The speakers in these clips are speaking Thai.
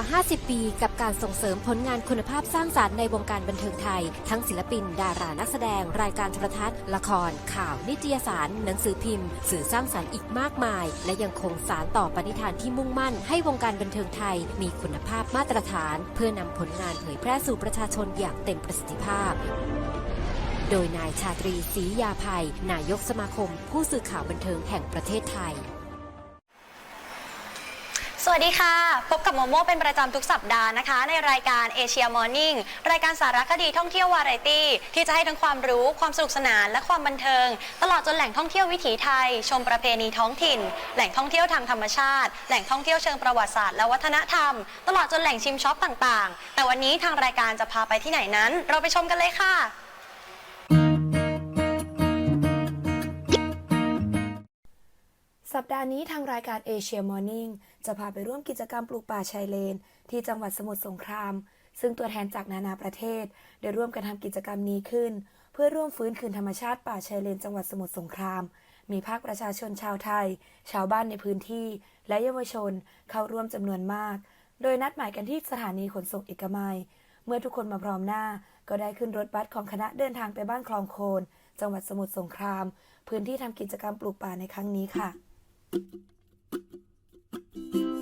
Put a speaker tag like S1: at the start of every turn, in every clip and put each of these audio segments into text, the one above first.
S1: กว่า 50 ปี กับการส่งเสริมผลงานคุณภาพสร้างสารรค์ในวงการบันเทิงไทย ทั้งศิลปิน ดารานักแสดง รายการโทรทัศน์ ละคร ข่าว นิตยสาร หนังสือพิมพ์ สื่อสร้างสารรค์อีกมากมาย และยังคงสารต่อปณิธานที่มุ่งมั่น ให้วงการบันเทิงไทย มีคุณภาพมาตรฐาน เพื่อนำผลงานเผยแพร่สู่ประชาชนอย่างเต็มประสิทธิภาพโดยนายชาตรีศรียาภัย นายกสมาคม ผู้สื่อข่าวบันเทิงแห่งประเทศไทย
S2: สวัสดีค่ะ พบกับโมโม่เป็นประจำทุกสัปดาห์นะคะ ในรายการ Asia Morning รายการสารคดีท่องเที่ยววาไรตี้ ที่จะให้ทั้งความรู้ความสนุกสนานและความบันเทิง ตลอดจนแหล่งท่องเที่ยววิถีไทย ชมประเพณีท้องถิ่น แหล่งท่องเที่ยวทางธรรมชาติ แหล่งท่องเที่ยวเชิงประวัติศาสตร์และวัฒนธรรม ตลอดจนแหล่งชิมช็อปต่างๆ แต่วันนี้ทางรายการจะพาไปที่ไหนนั้น เราไปชมกันเลยค่ะ
S3: สัปดาห์นี้ทางรายการ Asia Morning จะพาไปร่วมกิจกรรมปลูกป่าชายเลน ที่จังหวัดสมุทรสงคราม ซึ่งตัวแทนจากนานาประเทศ ได้ร่วมกันทำกิจกรรมนี้ขึ้น เพื่อร่วมฟื้นคืนธรรมชาติป่าชายเลน จังหวัดสมุทรสงคราม มีภาคประชาชนชาวไทย ชาวบ้านในพื้นที่ และเยาวชนเข้าร่วมจำนวนมาก โดยนัดหมายกันที่สถานีขนส่งเอกมัย เมื่อทุกคนมาพร้อมหน้า ก็ได้ขึ้นรถบัสของคณะเดินทางไปบ้านคลองโคน จังหวัดสมุทรสงคราม พื้นที่ทำกิจกรรมปลูกป่าในครั้งนี้ค่ะ
S4: thank you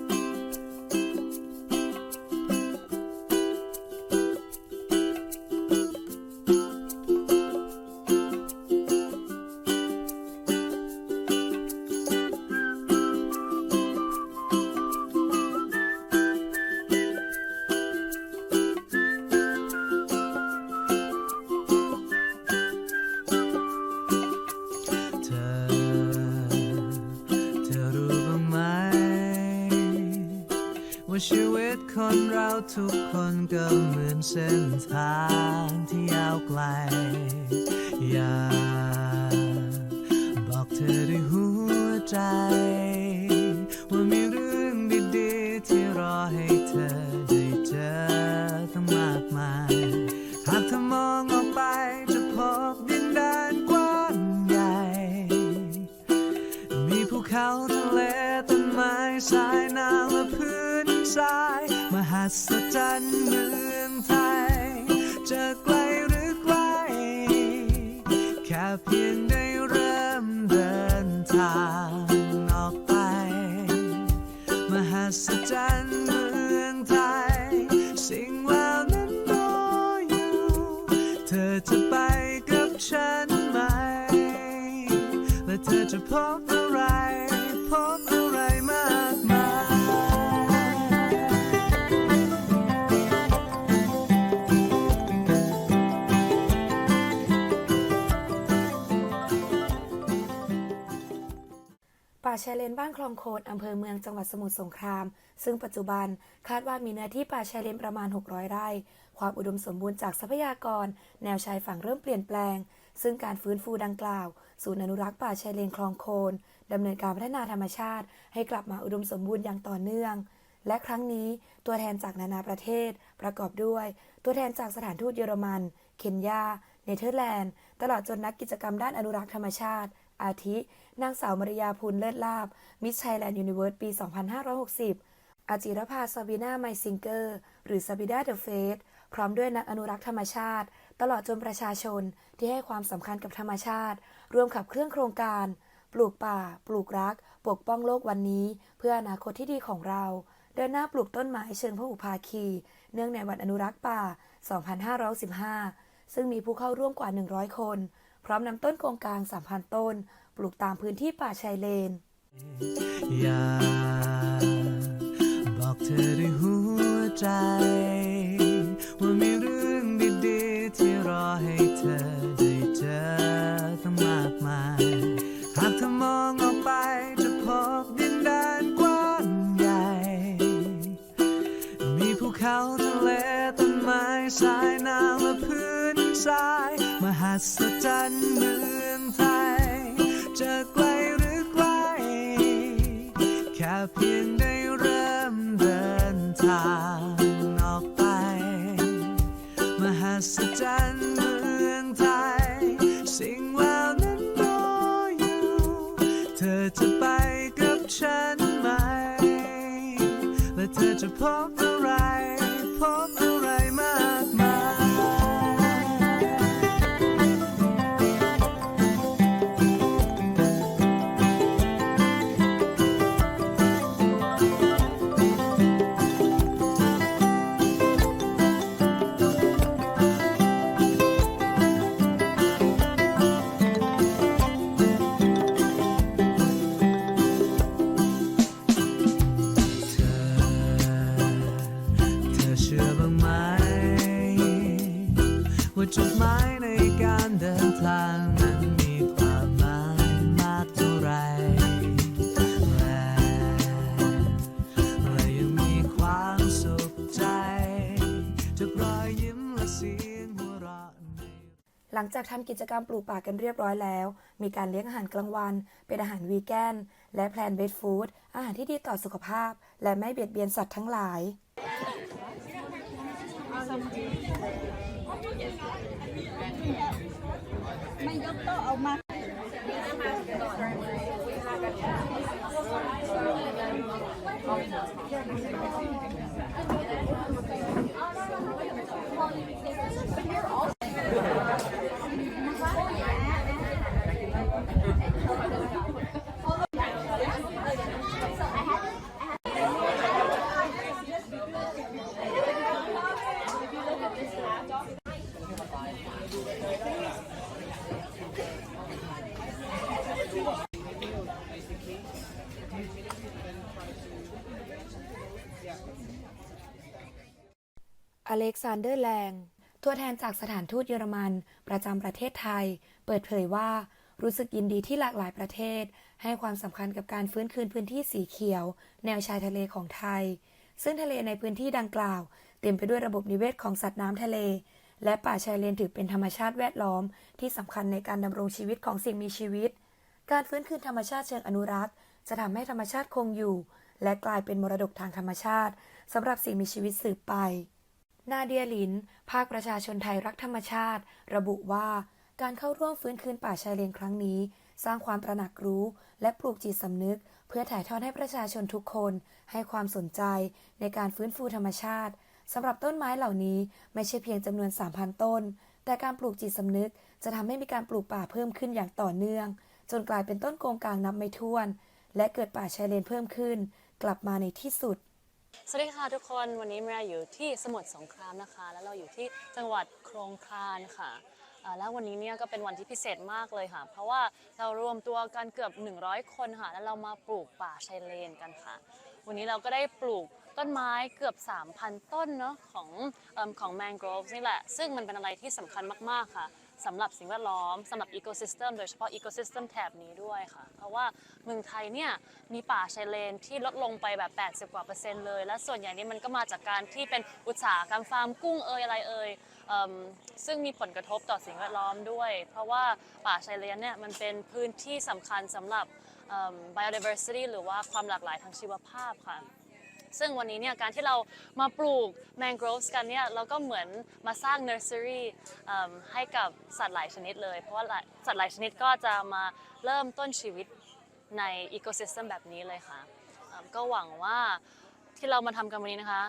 S4: คนเราทุกคนก็เหมือนเส้นทางที่ยาวไกล อยากบอกเธอด้วยหัวใจ ศจรรย์เมืองไทย สิ่งเหล่านั้นรออยู่ เธอจะไปกับฉันไหม และเธอจะพบอะไร พบอะไรมากม
S3: ป่าชายเลนบ้านคลองโคนอำเภอเมืองจังหวัดสมุทรสงคราม ซึ่งปัจจุบันคาดว่ามีเนื้อที่ป่าชายเลนประมาณ 600 ไร่ ความอุดมสมบูรณ์จากทรัพยากร แนวชายฝั่งเริ่มเปลี่ยนแปลง ซึ่งการฟื้นฟูดังกล่าว ศูนย์อนุรักษ์ป่าชายเลนคลองโคนดำเนินการพัฒนาธรรมชาติ ให้กลับมาอุดมสมบูรณ์อย่างต่อเนื่อง และครั้งนี้ตัวแทนจากนานาประเทศ ประกอบด้วย ตัวแทนจากสถานทูตเยอรมัน เคนยา เนเธอร์แลนด์ ตลอดจนนักกิจกรรมด้านอนุรักษ์ธรรมชาติ อาทิ นางสาวมารยาพูลเลิศลาบ มิสไทยแลนด์ยูนิเวิร์สปี 2560 อาจิรภาซาบีนาไมซิงเกอร์ หรือซาบิดาเดอะเฟส พร้อมด้วยนักอนุรักษ์ธรรมชาติ ตลอดจนประชาชนที่ให้ความสำคัญกับธรรมชาติ ร่วมขับเคลื่อนโครงการ ปลูกป่า ปลูกรัก ปกป้องโลกวันนี้ เพื่ออนาคตที่ดีของเราเดินหน้าปลูกต้นไม้เชิงพหุภาคี เนื่องในวันอนุรักษ์ป่า 2515 ซึ่งมีผู้เข้าร่วมกว่า 100 คน พร้อมนำต้นโกงกลาง3,000ต้น ปลูกตามพื้นที่ป่าชายเลน
S4: อยากบอกเธอด้วยหัวใจ หัวเราะในหลังจาก
S3: ทำกิจกรรมปลูกป่ากันเรียบร้อยแล้ว มีการเลี้ยงอาหารกลางวัน เป็นอาหารวีแกน และแพลนเบดฟู้ดอาหารที่ดีต่อสุขภาพ และไม่เบียดเบียนสัตว์ทั้งหลายอ อเล็กซานเดอร์แลง ตัวแทนจากสถานทูตเยอรมัน ประจำประเทศไทย เปิดเผยว่ารู้สึกยินดีที่หลากหลายประเทศ ให้ความสำคัญกับการฟื้นคืนพื้นที่สีเขียว แนวชายทะเลของไทย ซึ่งทะเลในพื้นที่ดังกล่าว เต็มไปด้วยระบบนิเวศของสัตว์น้ำทะเล และป่าชายเลนถือเป็นธรรมชาติแวดล้อม ที่สำคัญในการดำรงชีวิตของสิ่งมีชีวิต การฟื้นคืนธรรมชาติเชิงอนุรักษ์ จะทำให้ธรรมชาติคงอยู่ และกลายเป็นมรดกทางธรรมชาติสำหรับสิ่งมีชีวิตสืบไป นาเดียลิน ภาคประชาชนไทยรักธรรมชาติ ระบุว่า การเข้าร่วมฟื้นคืนป่าชายเลนครั้งนี้ สร้างความตระหนักรู้ และปลูกจิตสำนึก เพื่อถ่ายทอดให้ประชาชนทุกคน ให้ความสนใจในการฟื้นฟูธรรมชาติสำหรับต้นไม้เหล่านี้ไม่ใช่เพียงจำนวน 3,000 ต้น แต่การปลูกจิตสำนึกจะทำให้มีการปลูกป่าเพิ่มขึ้นอย่างต่อเนื่อง จนกลายเป็นต้นโกงกลางนับไม่ถ้วน และเกิดป่าชายเลนเพิ่มขึ้น กลับมาในที่สุด
S5: สวัสดีค่ะทุกคนวันนี้เมียอยู่ที่สมุทรสงครามนะคะ แล้วเราอยู่ที่จังหวัดโครงคานค่ะแล้ววันนี้เนี่ยก็เป็นวันที่พิเศษมากเลยค่ะ เพราะว่าเรารวมตัวกันเกือบ 100 คนค่ะ แล้วเรามาปลูกป่าชายเลนกันค่ะ วันนี้เราก็ได้ปลูกต้นไม้เกือบ 3,000 ต้นเนาะของอของแมงโกรฟนี่แหละ ซึ่งมันเป็นอะไรที่สำคัญมากๆค่ะ สำหรับสิ่งแวดล้อมสำหรับอีโคซิสเต็มโดยเฉพาะอีโคซิสเต็มแถบนี้ด้วยค่ะ เพราะว่าเมืองไทยเนี่ยมีป่าชายเลนที่ลดลงไปแบบ 80 กว่าเปอร์เซ็นต์เลย และส่วนใหญ่นี่มันก็มาจากการที่เป็นอุตสาหกรรมฟาร์มกุ้งเอยอะไรเอยเอิ่มซึ่งมีผลกระทบต่อสิ่งแวดล้อมด้วย เพราะว่าป่าชายเลนเนี่ยมันเป็นพื้นที่สำคัญสำหรับ biodiversity หรือว่าความหลากหลายทางชีวภาพค่ะ ซึ่งวันนี้เนี่ยการที่เรามาปลูกแมงโกรฟกันเนี่ยเราก็เหมือนมาสร้างเนอร์เซอรี่ให้กับสัตว์หลายชนิดเลย เพราะว่าสัตว์หลายชนิดก็จะมาเริ่มต้นชีวิตในอีโคซิสเต็มแบบนี้เลยค่ะก็หวังว่าที่เรามาทำกันวันนี้นะคะ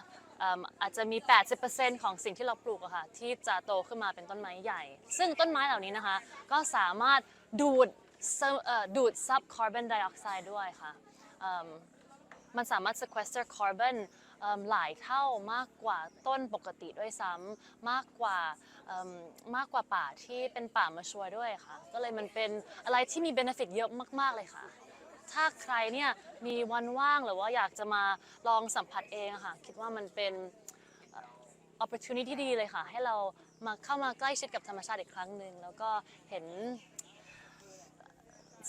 S5: อาจจะมี 80%ของสิ่งที่เราปลูกอะค่ะที่จะโตขึ้นมาเป็นต้นไม้ใหญ่ ซึ่งต้นไม้เหล่านี้นะคะ ก็สามารถดูดดูดซับคาร์บอนไดออกไซด์ด้วยค่ะ มันสามารถ sequester carbon เอิ่มหลายเท่ามากกว่าต้นปกติด้วยซ้ำมากกว่ามากกว่าป่าที่เป็นป่ามาชัวด้วยค่ะ ก็เลยมันเป็นอะไรที่มี benefit เยอะมาก ๆ เลยค่ะ ถ้าใครเนี่ยมีวันว่างหรือว่าอยากจะมาลองสัมผัสเองค่ะ คิดว่ามันเป็นเอ่อ opportunity ที่ดีเลยค่ะ ให้เรามาเข้ามาใกล้ชิดกับธรรมชาติอีกครั้งหนึ่งแล้วก็เห็น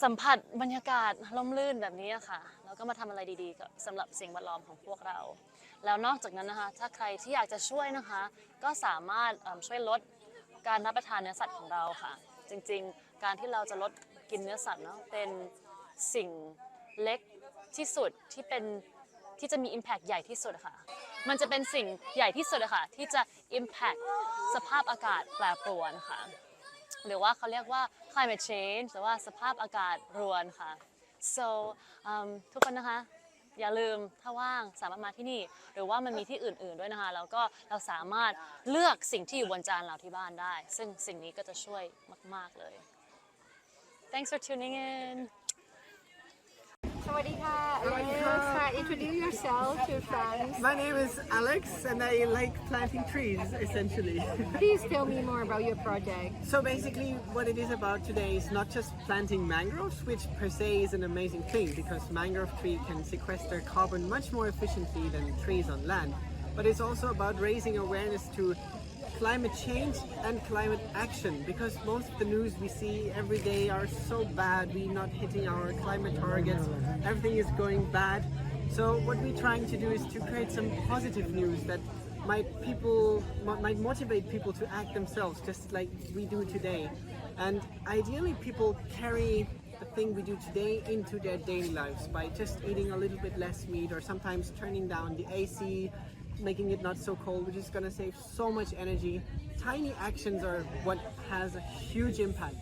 S5: สัมผัสบรรยากาศร่มรื่นแบบนี้อะค่ะแล้วก็มาทำอะไรดีๆกับสำหรับสิ่งแวดล้อมของพวกเรา แล้วนอกจากนั้นนะคะ ถ้าใครที่อยากจะช่วยนะคะ ก็สามารถช่วยลดการรับประทานเนื้อสัตว์ของเราค่ะ จริงๆ การที่เราจะลดกินเนื้อสัตว์เนาะเป็นสิ่งเล็กที่สุดที่เป็นที่จะมี Impact ใหญ่ที่สุดอะค่ะ มันจะเป็นสิ่งใหญ่ที่สุดอะค่ะ ที่จะ Impact สภาพอากาศแปรปรวนค่ะ หรือว่าเขาเรียกว่า climate change หรือว่าสภาพอากาศรวนค่ะ so um, ทุกคนนะคะ อย่าลืมถ้าว่างสามารถมาที่นี่ หรือว่ามันมีที่อื่นๆด้วยนะคะ แล้วก็เราสามารถเลือกสิ่งที่อยู่บนจานเราที่บ้านได้ ซึ่งสิ่งนี้ก็จะช่วยมาก ๆ เลย thanks for tuning in
S6: Introduce yourself to your friends.
S7: My name is Alex, and I like planting trees, essentially.
S6: Please tell me more about your project.
S7: So basically, what it is about today is not just planting mangroves, which per se is an amazing thing because mangrove tree can sequester carbon much more efficiently than trees on land. But it's also about raising awareness to climate change and climate action because most of the news we see every day are so bad. We're not hitting our climate targets. Everything is going bad. So what we're trying to do is to create some positive news that might people might motivate people to act themselves, just like we do today. And ideally, people carry the thing we do today into their daily lives by just eating a little bit less meat or sometimes turning down the AC, making it not so cold, which is going to save so much energy. Tiny actions are what has a huge impact.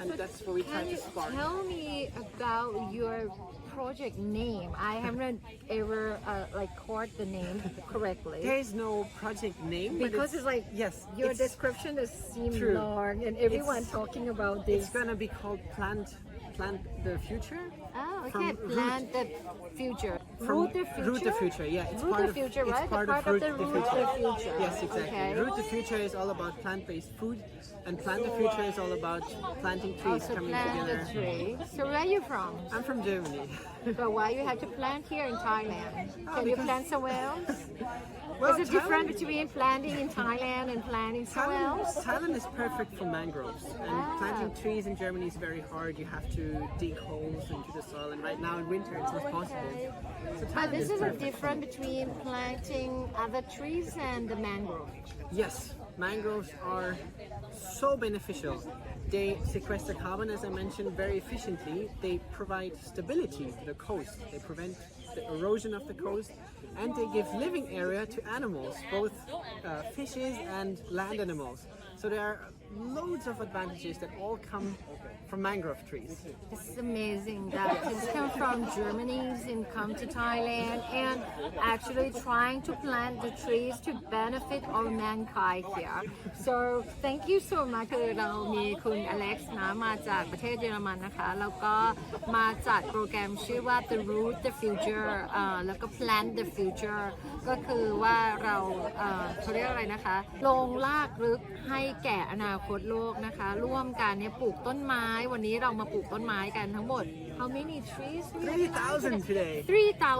S7: And that's what we try to spark.
S6: tell me about your project name? I haven't ever uh, like caught the name correctly.
S7: There is no project name
S6: because it's like
S7: yes,
S6: your
S7: it's,
S6: description is seem
S7: True.
S6: long and everyone
S7: It's-
S6: talking about this.
S7: it's gonna be called plant plant the future.
S6: Oh, okay.
S7: root-
S6: Plan the future.
S7: From
S6: root the future.
S7: Root the future, yeah. It's
S6: root
S7: part
S6: the
S7: of,
S6: future,
S7: it's
S6: right?
S7: part,
S6: the
S7: of,
S6: part
S7: root
S6: the
S7: the
S6: root
S7: future.
S6: the future.
S7: Yes, exactly.
S6: Okay.
S7: Root the future is all about plant-based food, and plant the future is all about planting trees
S6: Also
S7: coming
S6: plant
S7: together.
S6: the tree. So where are you from?
S7: I'm from Germany.
S6: But why you have to plant here in Thailand?
S7: Oh,
S6: Can you plant somewhere else?
S7: Well,
S6: is it different between planting in Thailand and planting somewhere
S7: Thailand,
S6: else?
S7: Thailand is perfect for mangroves, and
S6: Ah.
S7: planting trees in Germany is very hard. You have to dig holes into the soil, and right now in winter it's not possible. So
S6: But this is a
S7: perfect.
S6: difference between planting other trees and the mangrove.
S7: Yes, mangroves are so beneficial. They sequester carbon, as I mentioned, very efficiently. They provide stability to the coast. They prevent the erosion of the coast, and they give living area to animals, both uh, fishes and land animals. So there are loads of advantages that all come from mangrove trees.
S6: It's amazing that things come from Germany and come to Thailand and actually trying to plant the trees to benefit all mankind here. So thank you so much คือเรามีคุณอเล็กซ์นะมาจากประเทศเยอรมันนะคะ แล้วก็มาจัดโปรแกรมชื่อว่า The Root the Future เอ่อแล้วก็ Plant the Future ก็คือว่าเราเอ่อเขาเรียกอะไรนะคะ ลงลากลึกให้แก่อนาคตโลกนะคะ ร่วมกันเนี่ยปลูกต้นไม้ วันนี้เรามาปลูกต้นไม้กันทั้งหมด How many trees we have?
S7: 3,000 today.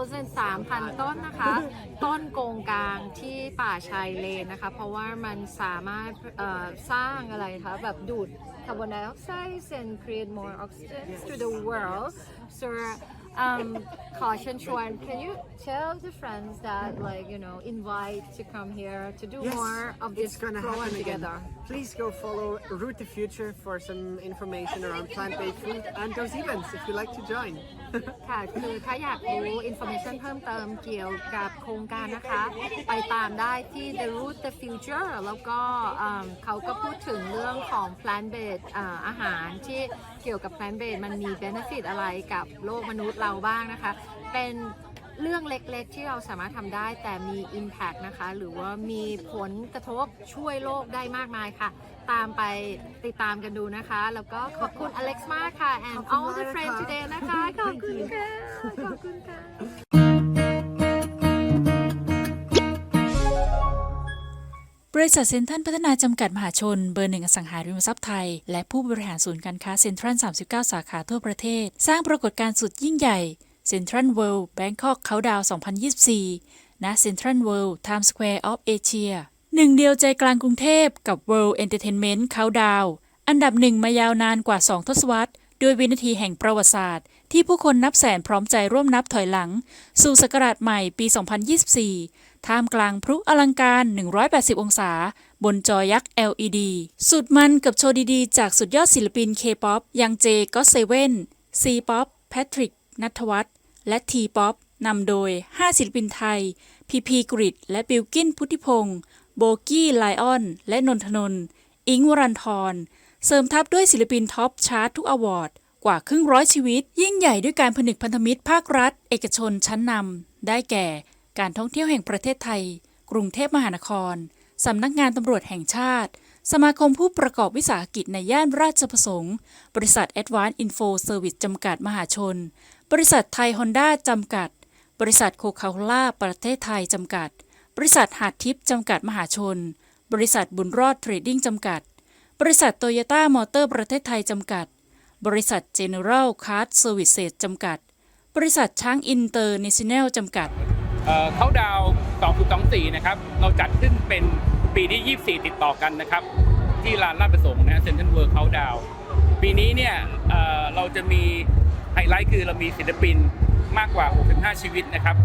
S6: 3,300 ต้นนะคะ ต้นโกงกลางที่ป่าชายเลนนะคะ เพราะว่ามันสามารถเอ่อสร้างอะไรคะแบบดูดคาร์บอนไดออกไซด์ and create more oxygen to the world so um, Kosh can you tell the friends that, like, you know, invite to come here to do yes, more of this
S7: kind gonna together? Again. Please go follow Root the Future for some information around plant-based food and those events if you'd like to join.
S6: ค่ะ คือถ้าอยากรู้อินโฟเมชันเพิ่มเติมเกี่ยวกับโครงการนะคะ ไปตามได้ที่ The Root the Future แล้วก็เขาก็พูดถึงเรื่องของ plant based อ่าอาหารที่เกี่ยวกับ plant based มันมี benefit อะไรกับโลกมนุษย์เราบ้างนะคะ เป็น เรื่องเล็กๆ ที่เราสามารถทำได้แต่มี impact นะคะ หรือว่ามีผลกระทบช่วยโลกได้มากมายค่ะ ตามไปติดตามกันดูนะคะ แล้วก็ขอบคุณอเล็กซ์มากค่ะ and
S7: ขอบคุณ
S6: all the
S7: มาก
S6: friends
S7: ค่ะ
S6: today นะคะ ขอบคุณค่ะ ขอบคุณค่ะ
S8: บริษัทเซ็นทรัลพัฒนาจำกัดมหาชน เบอร์หนึ่งอสังหาริมทรัพย์ไทย และผู้บริหารศูนย์การค้าเซ็นทรัล39 สาขาทั่วประเทศ สร้างปรากฏการณ์สุดยิ่งใหญ่ เซ็นทรัลเวิลด์แบงคอกเขาดาว 2024 ณเซ็นทรัลเวิลด์ไทม์สแควร์ออฟเอเชียหนึ่งเดียวใจกลางกรุงเทพกับ World Entertainment Countdown อันดับหนึ่งมายาวนานกว่า 2 ทศวรรษ ด้วยวินาทีแห่งประวัติศาสตร์ ที่ผู้คนนับแสนพร้อมใจร่วมนับถอยหลัง สู่ศักราชใหม่ปี 2024 ท่ามกลางพลุอลังการ 180 องศา บนจอยักษ์ LED สุดมันกับโชว์ดีๆ จากสุดยอดศิลปิน K-POP ยังเจก็เซเว่น C-POP แพทริกนัทวัฒน์ และ T-POP นำโดย 5 ศิลปินไทย พีพีกริดและบิลกินพุทธิพงศ์โบกี้ไลออน และนนทนน์อิงวรันทร เสริมทัพด้วยศิลปินท็อปชาร์ตทุกอวอร์ด กว่าครึ่งร้อยชีวิต ยิ่งใหญ่ด้วยการผนึกพันธมิตรภาครัฐ เอกชนชั้นนำได้แก่ การท่องเที่ยวแห่งประเทศไทย กรุงเทพมหานคร สำนักงานตำรวจแห่งชาติ สมาคมผู้ประกอบวิสาหกิจในย่านราชประสงค์ บริษัท Advanced Info Service จำกัดมหาชน บริษัทไทยฮอนด้าจำกัด บริษัทโคคาโคล่าประเทศไทยจำกัด บริษัทหาดทิพย์จำกัดมหาชน บริษัทบุญรอดเทรดดิ้งจำกัด บริษัทโตโยต้ามอเตอร์ประเทศไทยจำกัด บริษัท General Card Services จำกัด บริษัทช้างอินเตอร์เนชั่นแนลจำกัด
S9: เขาดาวน์2024 นะครับ เราจัดขึ้นเป็นปีที่ 24 ติดต่อกันนะครับ ที่ลานลาดประสงค์นะเซ็นทรัลเวิร์เขาดาว ปีนี้เนี่ยเราจะมีไฮไลท์คือเรามีศิลปินมากกว่า 65 ชีวิตนะครับ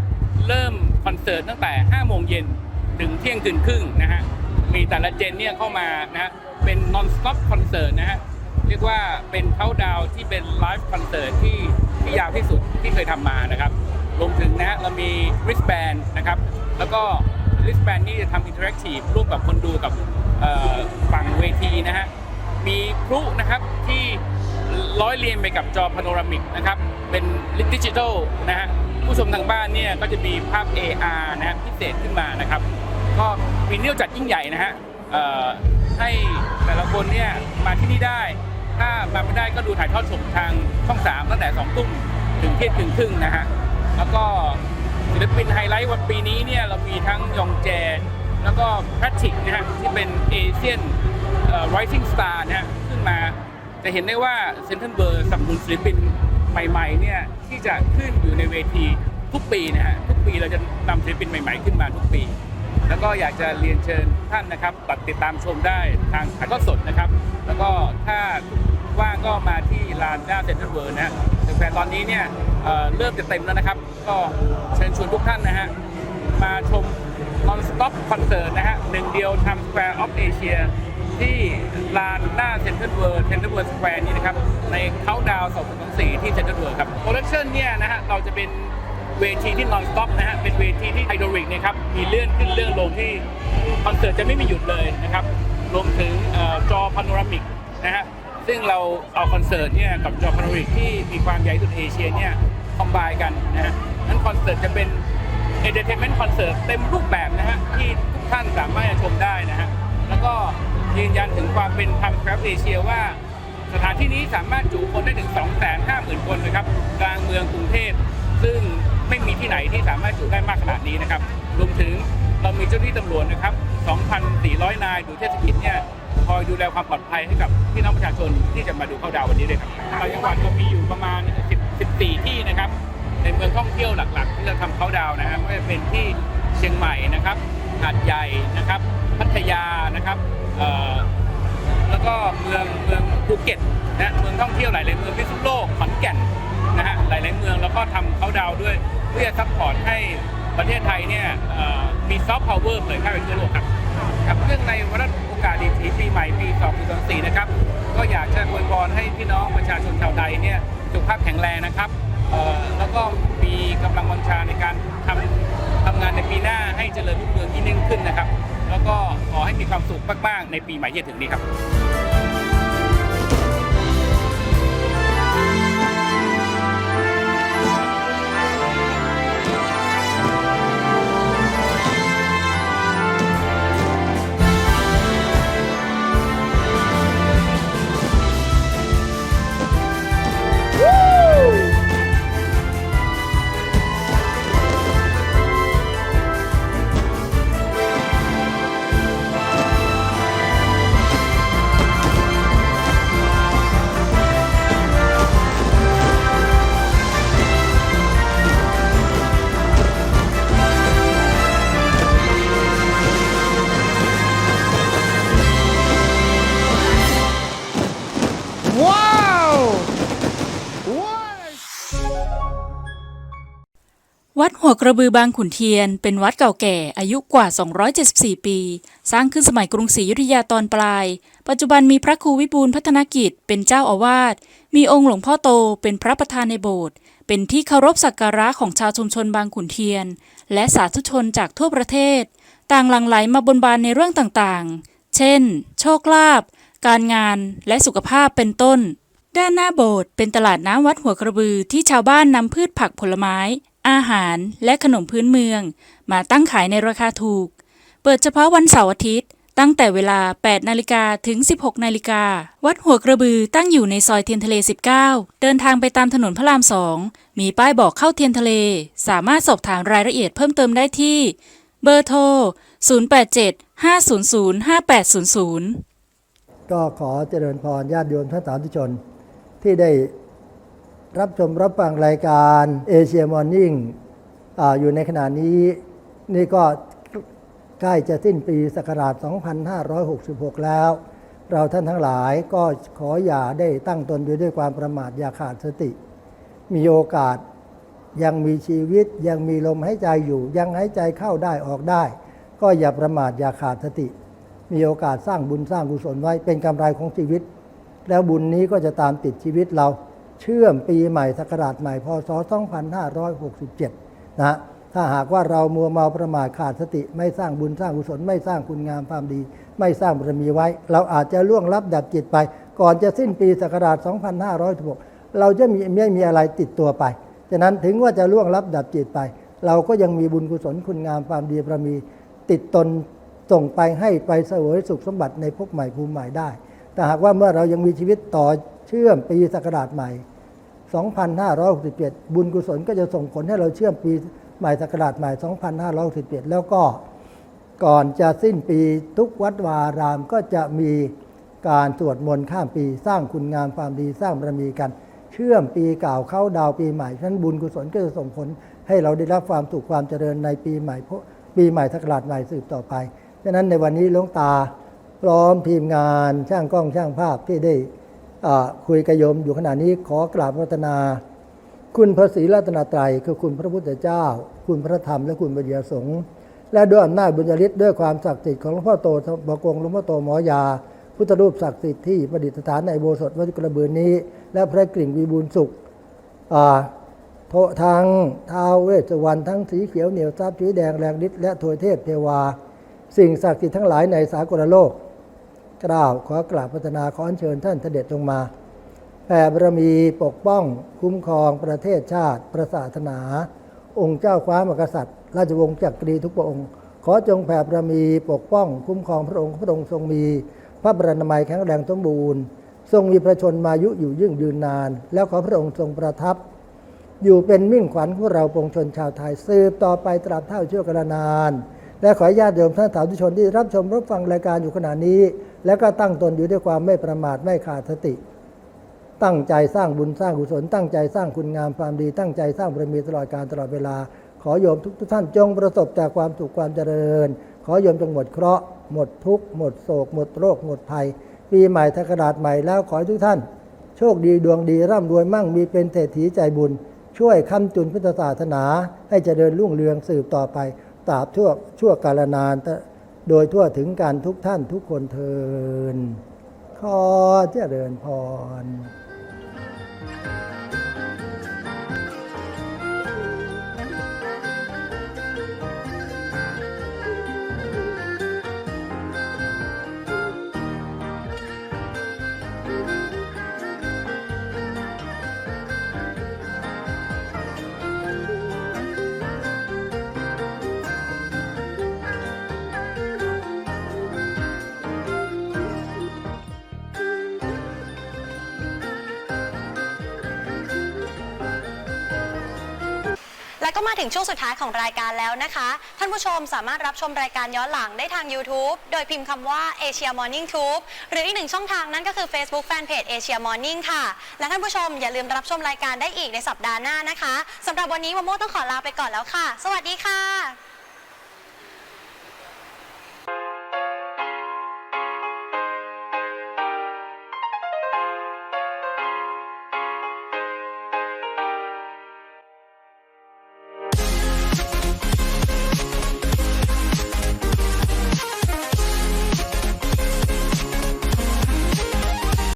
S9: เริ่มคอนเสิร์ตตั้งแต่ 5 โมงเย็นถึงเที่ยงคืนครึ่งนะฮะ มีแต่ละเจนเนี่ยเข้ามานะฮะ เป็น non stop คอนเสิร์ตนะฮะ เรียกว่าเป็นเขาดาวที่เป็นไลฟ์คอนเสิร์ตที่ที่ยาวที่สุดที่เคยทำมานะครับรวมถึงนะฮะเรามี wristband นะครับ แล้วก็ wristband นี่จะทำอินเทอร์แอคทีฟร่วมกับคนดูกับฝั่งเวทีนะฮะ มีพลุนะครับที่ร้อยเรียงไปกับจอพาโนรามิกนะครับ เป็นดิจิทัลนะฮะผู้ชมทางบ้านเนี่ยก็จะมีภาพ AR นะฮะพิเศษขึ้นมานะครับ ก็มีเนื่อจัดยิ่งใหญ่นะฮะให้แต่ละคนเนี่ยมาที่นี่ได้ ถ้ามาไม่ได้ก็ดูถ่ายทอดสดทางช่อง 3 ตั้งแต่2ทุ่มถึงเที่ยงคืนครึ่งนะฮะแล้วก็ศิลปินไฮไลท์วันปีนี้เนี่ยเรามีทั้งยองแจ แล้วก็แพทริกนะฮะที่เป็นเอเชียน Rising Star นะฮะขึ้นมาจะเห็นได้ว่าเซนทรัลเบอร์สนับสนุนศิลปินใหม่ๆเนี่ยที่จะขึ้นอยู่ในเวทีทุกปีนะฮะทุกปีเราจะนำศิลปินใหม่ ๆ ขึ้นมาทุกปี แล้วก็อยากจะเรียนเชิญท่านนะครับตัดติดตามชมได้ทางถ่ายทอดสดนะครับ แล้วก็ถ้าว่างก็มาที่ลานหน้าเซ็นทรัลเวิร์นะฮะแต่ตอนนี้เนี่ยเเริ่มจะเต็มแล้วนะครับ ก็เชิญชวนทุกท่านนะฮะมาชม non stop concert นะฮะหนึ่งเดียวทำ Square of Asia ที่ลานหน้าเซ็นทรัลเวิร์เซ็นทรัลเวิร์สแควร์นี้นะครับ ในเขาดาว2024ที่เซ็นทรัลเวิร์ครับโปรดักชันเนี่ยนะฮะเราจะเป็นเวทีที่ non stop นะฮะ เป็นเวทีที่ไฮโดริกนะครับ มีเลื่อนขึ้นเลื่อนลงที่คอนเสิร์ตจะไม่มีหยุดเลยนะครับ รวมถึงออจอพาโนรามิกนะฮะ ซึ่งเราเอาคอนเสิร์ตเนี่ยกับจอพาโนรามิกที่มีความใหญ่สุดเอเชียเนี่ยคอมไบกันนะฮะนั้นคอนเสิร์ตจะเป็นเอนเตอร์เทนเมนต์คอนเสิร์ตเต็มรูปแบบนะฮะที่ทุกท่านสามารถชมได้นะฮะ ยืนยันถึงความเป็นทางแกร็บเอเชียว่า สถานที่นี้สามารถจุคนได้ถึง 250,000 คนนะครับกลางเมืองกรุงเทพ ซึ่งไม่มีที่ไหนที่สามารถจุได้มากขนาดนี้นะครับรวมถึงเรามีเจ้าหน้าที่ตำรวจนะครับ 2,400 นายดูเทศกิจเนี่ยคอยดูแลความปลอดภัยให้กับพี่น้องประชาชนที่จะมาดูเข้าดาววันนี้เลยครับต่าจังหวัดก็มีอยู่ประมาณ 14 ที่นะครับ ในเมืองท่องเที่ยวหลักๆ ที่เราทำเขาดาวน์นะฮะไม่ว่าจะเป็นที่เชียงใหม่นะครับหาดใหญ่นะครับ พัทยานะครับ เอ่อแล้วก็เมืองเมืองภูเก็ตนะเมืองท่องเที่ยวหลายๆเมืองพิษณุโลกขอนแก่นนะฮะหลายๆเมืองแล้วก็ทำเขาดาวด้วย เพื่อซัพพอร์ตให้ประเทศไทยเนี่ยเอ่อมีซอฟต์พาวเวอร์เผยแพร่ไปทั่วโลกครับครับเรื่องในวันโอกาสดีถีปีใหม่ปี 2024 นะครับ ก็อยากจะอวยพรให้พี่น้องประชาชนชาวไทยเนี่ยสุขภาพแข็งแรงนะครับเอ่อแล้วก็มีกำลังวังชาในการทำทำ งานในปีหน้าให้เจริญรุ่งเรืองยิ่งขึ้นนะครับ แล้วก็ขอให้มีความสุขมากๆในปีใหม่ที่จะถึงนี้ครับ
S8: กระบือบางขุนเทียน เป็นวัดเก่าแก่อายุกว่า 274 ปี สร้างขึ้นสมัยกรุงศรีอยุธยาตอนปลาย ปัจจุบันมีพระครูวิบูลพัฒนกิจ เป็นเจ้าอาวาส มีองค์หลวงพ่อโตเป็นพระประธานในโบสถ์ เป็นที่เคารพสักการะของชาวชุมชนบางขุนเทียน และสาธุชนจากทั่วประเทศ ต่างหลั่งไหลมาบนบานในเรื่องต่างๆ เช่น โชคลาภ การงาน และสุขภาพเป็นต้นด้านหน้าโบสถ์เป็นตลาดน้ำวัดหัวกระบือที่ชาวบ้านนำพืชผักผลไม้ อาหารและขนมพื้นเมือง มาตั้งขายในราคาถูก เปิดเฉพาะวันเสาร์อาทิตย์ ตั้งแต่เวลา 8 นาฬิกาถึง 16 นาฬิกา วัดหัวกระบือตั้งอยู่ในซอยเทียนทะเล 19 เดินทางไปตามถนนพระราม2มีป้ายบอกเข้าเทียนทะเล สามารถสอบถามรายละเอียดเพิ่มเติมได้ที่ เบอร์โทร 087 500 5800
S10: ก็ขอเจริญพรญาติโยมท่านสาธุชนที่ได้ รับชมรับฟังรายการเอเชียมอร์นิ่งอยู่ในขณะนี้ นี่ก็ใกล้จะสิ้นปีศักราช 2566 แล้ว เราท่านทั้งหลายก็ขออย่าได้ตั้งตนอยู่ด้วยความประมาทอย่าขาดสติ มีโอกาสยังมีชีวิตยังมีลมหายใจอยู่ ยังหายใจเข้าได้ออกได้ ก็อย่าประมาทอย่าขาดสติ มีโอกาสสร้างบุญสร้างกุศลไว้เป็นกำไรของชีวิต แล้วบุญนี้ก็จะตามติดชีวิตเรา เชื่อมปีใหม่ศักราชใหม่พศ 2567 นะฮะถ้าหากว่าเรามัวเมาประมาทขาดสติ ไม่สร้างบุญสร้างกุศลไม่สร้างคุณงามความดี ไม่สร้างบารมีไว้ เราอาจจะล่วงลับดับจิตไป ก่อนจะสิ้นปีศักราช 2516 เราจะมีไม่มีอะไรติดตัวไปฉะนั้นถึงว่าจะล่วงลับดับจิตไป เราก็ยังมีบุญกุศลคุณงามความดีบารมี ติดตนส่งไปให้ไปเสวยสุขสมบัติในภพใหม่ภูมิใหม่ได้ แต่หากว่าเมื่อเรายังมีชีวิตต่อ เชื่อมปีศักราชใหม่ 2567 บุญกุศลก็จะส่งผลให้เราเชื่อมปีใหม่ศักราชใหม่ 2567 แล้วก็ก่อนจะสิ้นปีทุกวัดวารามก็จะมีการสวดมนต์ข้ามปีสร้างคุณงามความดีสร้างบารมีกัน เชื่อมปีเก่าเข้าดาวปีใหม่ฉะนั้นบุญกุศลก็จะส่งผลให้เราได้รับความสุขความเจริญในปีใหม่ปีใหม่ศักราชใหม่สืบต่อไปฉะนั้นในวันนี้หลวงตาพร้อมทีมงานช่างกล้องช่างภาพที่ได้ คุยกับโยมอยู่ขณะนี้ขอกราบรัตนา คุณพระศรีรัตนตรัยคือคุณพระพุทธเจ้า คุณพระธรรมและคุณบุญญาสงฆ์และด้วยอำนาจบุญญาฤทธิ์ด้วยความศักดิ์สิทธิ์ของหลวงพ่อโตบกงหลวงพ่อโตหมอยา พุทธรูปศักดิ์สิทธิ์ที่ประดิษฐานในโบสถ์วัดกระเบือนี้ และพระกริ่งวีบูลสุขทางท้าวเวสวรรณทั้งสีเขียวเหนียวทรัพย์สีแดงแรงฤทธิ์และถวยเทพเทวา สิ่งศักดิ์สิทธิ์ทั้งหลายในสากลโลก กล่าวขอกราบพัฒนาขออัญเชิญท่านเสด็จลงมาแผ่บารมีปกป้องคุ้มครองประเทศชาติประศาสนา องค์เจ้าฟ้ามกษัตริย์ ราชวงศ์จักรีทุกพระองค์ ขอจงแผ่บารมีปกป้อง คุ้มครองพระองค์พระองค์ทรงมี พระบรนามัยแข็งแรงสมบูรณ์ ทรงมีพระชนมายุอยู่ยิ่งยืนนาน แล้วขอพระองค์ทรงประทับ อยู่เป็นมิ่งขวัญของเราปวงชนชาวไทย สืบต่อไปตราบเท่าชั่วกานาน และขอให้ญาติโยมท่านสาธุชนที่รับชมรับฟังรายการอยู่ขณะนี้ แล้วก็ตั้งตนอยู่ด้วยความไม่ประมาทไม่ขาดสติ ตั้งใจสร้างบุญสร้างกุศล ตั้งใจสร้างคุณงามความดี ตั้งใจสร้างบารมีตลอดการตลอดเวลา ขอโยมทุกท่านจงประสบแต่ความสุขความเจริญ ขอโยมจงหมดเคราะห์หมดทุกข์หมดโศก หมดโรค หมดภัย ปีใหม่ทักราชใหม่แล้วขอให้ทุกท่าน โชคดีดวงดีร่ำรวยมั่งมีเป็นเศรษฐีใจบุญ ช่วยค้ำจุนพุทธศาสนา ให้เจริญรุ่งเรืองสืบต่อไป ตราบชั่วชั่วกาลนาน โดยทั่วถึงการทุกท่านทุกคนเทินขอเจริญพร
S2: ก็มาถึงช่วงสุดท้ายของรายการแล้วนะคะ ท่านผู้ชมสามารถรับชมรายการย้อนหลังได้ทาง YouTube โดยพิมพ์คำว่า Asia Morning Tube หรืออีกหนึ่งช่องทางนั่นก็คือ Facebook Fanpage Asia Morning ค่ะ และท่านผู้ชมอย่าลืมรับชมรายการได้อีกในสัปดาห์หน้านะคะสำหรับวันนี้โมโมต้องขอลาไปก่อนแล้วค่ะ สวัสดีค่ะ